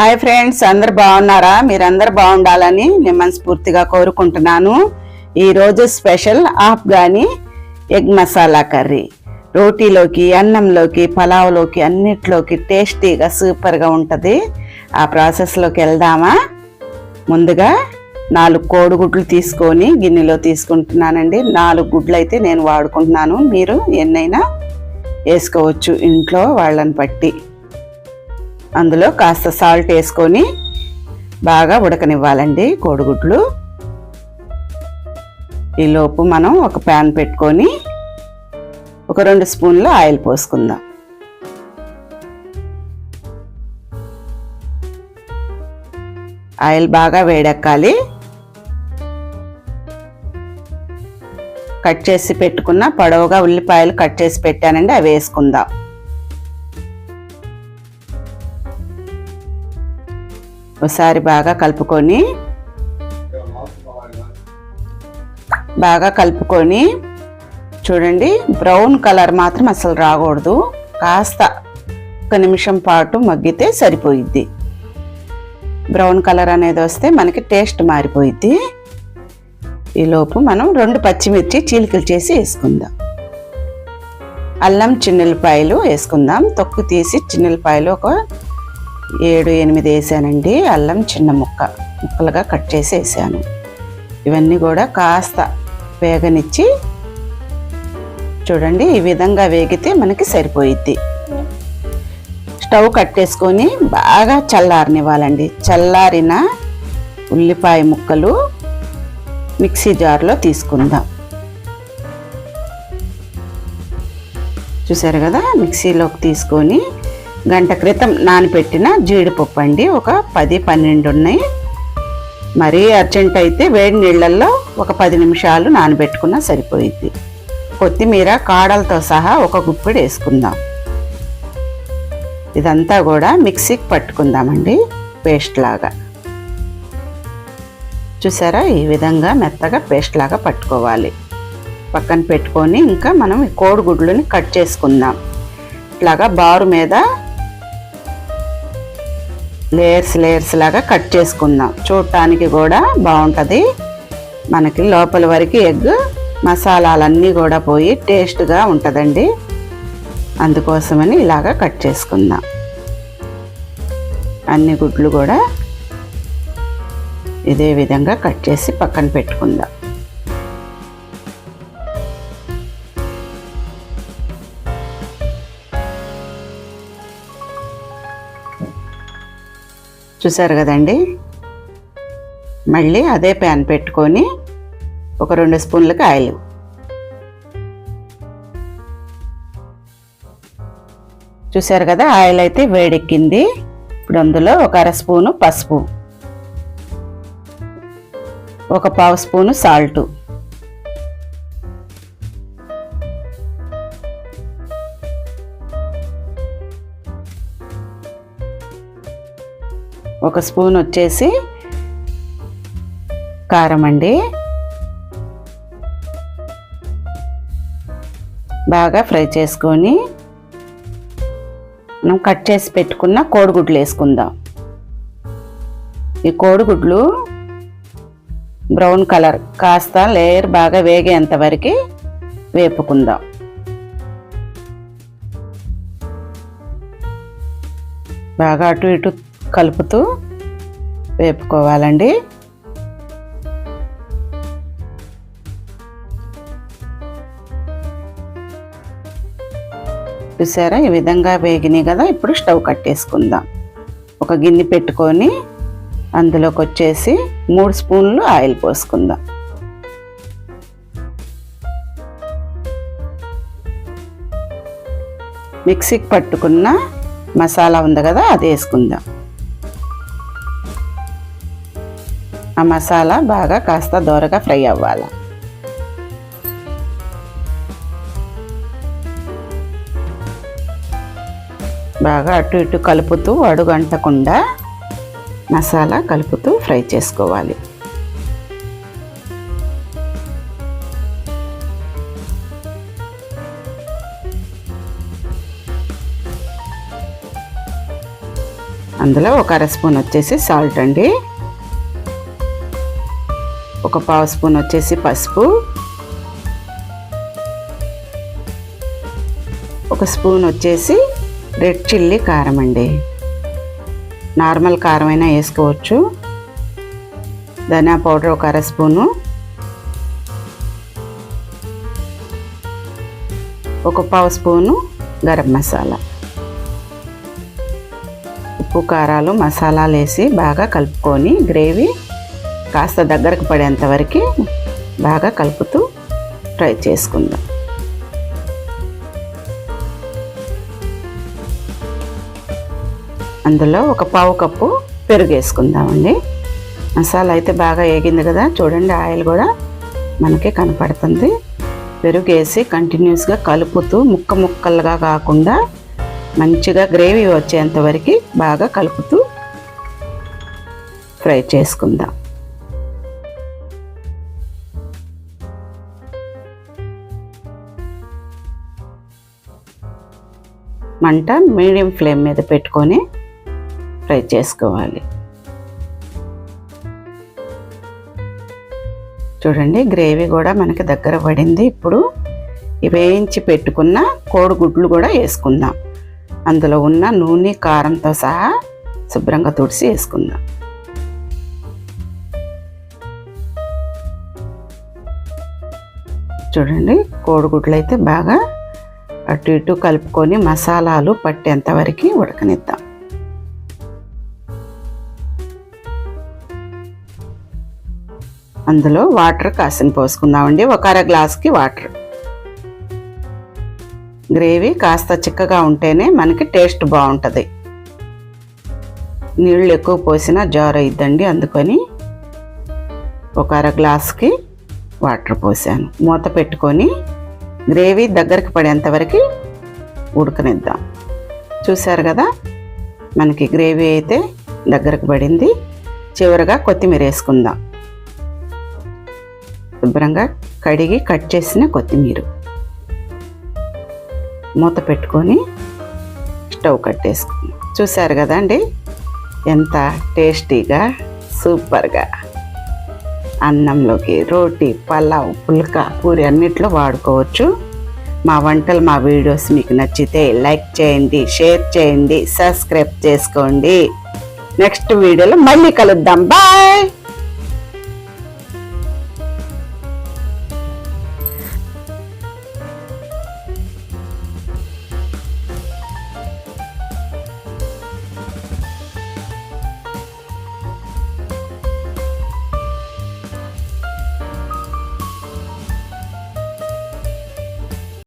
Hi friends అందరు బాగున్నారా? మీరందరు బాగుండాలని నేను మనస్ఫూర్తిగా కోరుకుంటున్నాను. ఈరోజు special Afghani egg masala curry. రోటీలోకి అన్నంలోకి పలావ్లోకి అన్నిట్లోకి టేస్టీగా సూపర్గా ఉంటుంది. ఆ ప్రాసెస్లోకి వెళ్దామా? ముందుగా నాలుగు కోడిగుడ్లు తీసుకొని గిన్నెలో తీసుకుంటున్నానండి. నాలుగు గుడ్లు అయితే నేను వాడుకుంటున్నాను. మీరు ఎన్నైనా వేసుకోవచ్చు ఇంట్లో వాళ్ళని బట్టి. అందులో కాస్త సాల్ట్ వేసుకొని బాగా ఉడకనివ్వాలండి కోడిగుడ్లు. ఈలోపు మనం ఒక ప్యాన్ పెట్టుకొని ఒక రెండు స్పూన్లు ఆయిల్ పోసుకుందాం. ఆయిల్ బాగా వేడెక్కాలి. కట్ చేసి పెట్టుకున్న పొడవుగా ఉల్లిపాయలు కట్ చేసి పెట్టానండి అవి వేసుకుందాం. ఒకసారి బాగా కలుపుకొని బాగా కలుపుకొని చూడండి బ్రౌన్ కలర్ మాత్రం అసలు రాకూడదు. కాస్త ఒక నిమిషం పాటు మగ్గితే సరిపోయిద్ది. బ్రౌన్ కలర్ అనేది వస్తే మనకి టేస్ట్ మారిపోయిద్ది. ఈలోపు మనం రెండు పచ్చిమిర్చి చీలికలు చేసి వేసుకుందాం. అల్లం చిన్నెలపాయలు వేసుకుందాం. తొక్కు తీసి చిన్నెలపాయలు ఒక ఏడు ఎనిమిది వేసానండి. అల్లం చిన్న ముక్క. ముక్కలుగా కట్ చేసి వేసాను. ఇవన్నీ కూడా కాస్త వేగనిచ్చి చూడండి ఈ విధంగా వేగితే మనకి సరిపోయిద్ది. స్టవ్ కట్టేసుకొని బాగా చల్లారనివ్వాలండి. చల్లారిన ఉల్లిపాయ ముక్కలు మిక్సీ జార్లో తీసుకుందాం. చూసారు కదా మిక్సీలోకి తీసుకొని గంట క్రితం నానబెట్టిన జీడిపప్పు అండి. ఒక పది పన్నెండు ఉన్నాయి. మరీ అర్జెంట్ అయితే వేడి నీళ్ళల్లో ఒక పది నిమిషాలు నానబెట్టుకున్నా సరిపోయిద్ది. కొత్తిమీర కాడలతో సహా ఒక గుప్పిడి వేసుకుందాం. ఇదంతా కూడా మిక్సీకి పట్టుకుందామండి పేస్ట్ లాగా. చూసారా? ఈ విధంగా మెత్తగా పేస్ట్ లాగా పట్టుకోవాలి. పక్కన పెట్టుకొని ఇంకా మనం కోడిగుడ్లని కట్ చేసుకుందాం. ఇట్లాగా బారు మీద లేయర్స్ లేయర్స్ లాగా కట్ చేసుకుందాం. చూడటానికి కూడా బాగుంటుంది. మనకి లోపల వరకు ఎగ్ మసాలాలన్నీ కూడా పోయి టేస్ట్గా ఉంటుందండి. అందుకోసమని ఇలాగా కట్ చేసుకుందాం. అన్ని గుడ్లు కూడా ఇదే విధంగా కట్ చేసి పక్కన పెట్టుకుందాం. చూసారు కదండి? మళ్ళీ అదే ప్యాన్ పెట్టుకొని ఒక రెండు స్పూన్లకి ఆయిల్. చూసారు కదా ఆయిల్ అయితే వేడెక్కింది. ఇప్పుడు అందులో ఒక అర స్పూను పసుపు. ఒక పావు స్పూను సాల్టు. ఒక స్పూన్ వచ్చేసి కారం అండి. బాగా ఫ్రై చేసుకొని మనం కట్ చేసి పెట్టుకున్న కోడిగుడ్లు వేసుకుందాం. ఈ కోడిగుడ్లు బ్రౌన్ కలర్ కాస్త లేయర్ బాగా వేగేంత వరకు వేపుకుందాం. బాగా అటు ఇటు కలుపుతూ వేపుకోవాలండి. చూసారా? ఈ విధంగా వేగినాయి కదా? ఇప్పుడు స్టవ్ కట్టేసుకుందాం. ఒక గిన్నె పెట్టుకొని అందులోకి వచ్చేసి మూడు స్పూన్లు ఆయిల్ పోసుకుందాం. మిక్సీకి పట్టుకున్న మసాలా ఉంది కదా? అది వేసుకుందాం. ఆ మసాలా బాగా కాస్త దోరగా ఫ్రై అవ్వాలి. బాగా అటు ఇటు కలుపుతూ అడుగంటకుండా మసాలా కలుపుతూ ఫ్రై చేసుకోవాలి. అందులో ఒక అర స్పూన్ వచ్చేసి సాల్ట్ అండి. ఒక పావు స్పూన్ వచ్చేసి పసుపు. ఒక స్పూన్ వచ్చేసి రెడ్ చిల్లీ కారం అండి. నార్మల్ కారం అయినా వేసుకోవచ్చు. ధనియా పౌడర్ ఒక అర స్పూను. ఒక పావు స్పూను గరం మసాలా. ఉప్పు కారాలు మసాలాలు వేసి బాగా కలుపుకొని గ్రేవీ కాస్త దగ్గరకు పడేంత వరకు బాగా కలుపుతూ ఫ్రై చేసుకుందాం. అందులో ఒక పావు కప్పు పెరుగు వేసుకుందామండి. మసాలా అయితే బాగా వేగింది కదా చూడండి ఆయిల్ కూడా మనకి కనపడుతుంది. పెరుగు వేసి కంటిన్యూస్గా కలుపుతూ ముక్క ముక్కలుగా కాకుండా మంచిగా గ్రేవీ వచ్చేంత వరకు బాగా కలుపుతూ ఫ్రై చేసుకుందాం. మంట మీడియం ఫ్లేమ్ మీద పెట్టుకొని ఫ్రై చేసుకోవాలి. చూడండి గ్రేవీ కూడా మనకి దగ్గర పడింది. ఇప్పుడు వేయించి పెట్టుకున్న కోడిగుడ్లు కూడా వేసుకుందాం. అందులో ఉన్న నూనె కారంతో సహా శుభ్రంగా తుడిసి వేసుకుందాం. చూడండి కోడిగుడ్లు అయితే బాగా అటు ఇటు కలుపుకొని మసాలాలు పట్టేంత వరకు ఉడకనిద్దాం. అందులో వాటర్ కాసిన పోసుకుందామండి. ఒక అర గ్లాస్కి వాటర్. గ్రేవీ కాస్త చిక్కగా ఉంటేనే మనకి టేస్ట్ బాగుంటుంది. నీళ్ళు ఎక్కువ పోసినా జార్ అయిద్దండి. అందుకని ఒక అర గ్లాస్కి వాటర్ పోసాను. మూత పెట్టుకొని గ్రేవీ దగ్గరికి పడేంతవరకు ఉడకనిద్దాం. చూసారు కదా? మనకి గ్రేవీ అయితే దగ్గరకు పడింది. చివరిగా కొత్తిమీర వేసుకుందాం. శుభ్రంగా కడిగి కట్ చేసిన కొత్తిమీర. మూత పెట్టుకొని స్టవ్ కట్టేసుకుందాం చూసారు కదండి ఎంత టేస్టీగా సూపర్గా. అన్నంలోకి రోటీ పలావ్ పుల్కా పూరి అన్నిట్లో వాడుకోవచ్చు. మా వంటలు మా వీడియోస్ మీకు నచ్చితే లైక్ చేయండి షేర్ చేయండి సబ్స్క్రైబ్ చేసుకోండి. నెక్స్ట్ వీడియోలో మళ్ళీ కలుద్దాం. బాయ్!